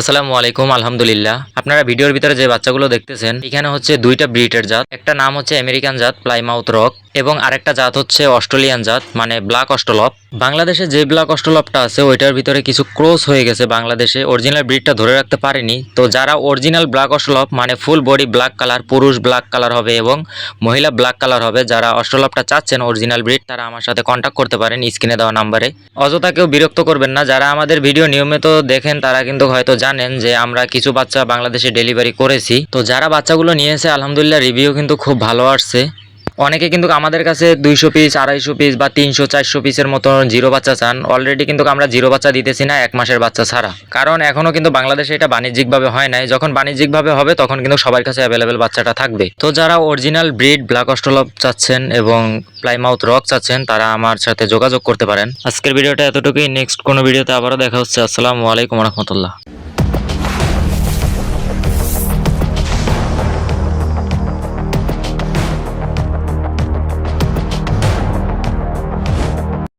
আসসালামু আলাইকুম, আলহামদুলিল্লাহ। আপনারা ভিডিওর ভিতরে যে বাচ্চাগুলো দেখতেছেন, এখানে হচ্ছে দুইটা ব্রিটের জাত। একটা নাম হচ্ছে আমেরিকান জাত, প্লাইমাউথ রক। এবং আরেকটা জাত হচ্ছে অস্ট্রেলিয়ান জাত মানে ব্ল্যাক অস্ট্রলপ। বাংলাদেশে যে ব্ল্যাক অস্ট্রলপটা আছে, ওইটার ভিতরে কিছু ক্রস হয়ে গেছে বাংলাদেশে অরিজিনাল ব্রিডটা ধরে রাখতে পারেনি। তো যারা অরিজিনাল ব্ল্যাক অস্ট্রলপ মানে ফুল বডি ব্ল্যাক কালার পুরুষ ব্ল্যাক কালার হবে এবং মহিলা ব্ল্যাক কালার হবে, যারা অস্ট্রলপটা চাচ্ছেন অরিজিনাল ব্রিড তারা আমার সাথে কন্ট্যাক্ট করতে পারেন স্ক্রিনে দেওয়া নাম্বারে অযথা কেউ বিরক্ত করবেন না, যারা আমাদের ভিডিও নিয়মিত দেখেন, তারা কিন্তু হয়তো জানেন যে আমরা কিছু বাচ্চা বাংলাদেশে ডেলিভারি করেছি। তো যারা বাচ্চাগুলো নিয়েছে আলহামদুলিল্লাহ রিভিউ কিন্তু খুব ভালো আসছে। অনেকে কিন্তু আমাদের কাছে দুইশো পিস আড়াইশো পিস বা তিনশো, চারশো পিসের মতো জিরো বাচ্চা চান। অলরেডি কিন্তু আমরা জিরো বাচ্চা দিতেছি না, এক মাসের বাচ্চা ছাড়া। কারণ এখনও কিন্তু বাংলাদেশে এটা বাণিজ্যিকভাবে হয় নাই। যখন বাণিজ্যিকভাবে হবে, তখন কিন্তু সবার কাছে অ্যাভেলেবেল বাচ্চাটা থাকবে। তো যারা অরিজিনাল ব্রিড ব্ল্যাক অস্ট্রলপ চাচ্ছেন এবং প্লাইমাউথ রক চাচ্ছেন, তারা আমার সাথে যোগাযোগ করতে পারেন। আজকের ভিডিওটা এতটুকুই। নেক্সট কোনো ভিডিওতে আবারও দেখা হচ্ছে। আসসালামু আলাইকুম রহমতুল্লাহ।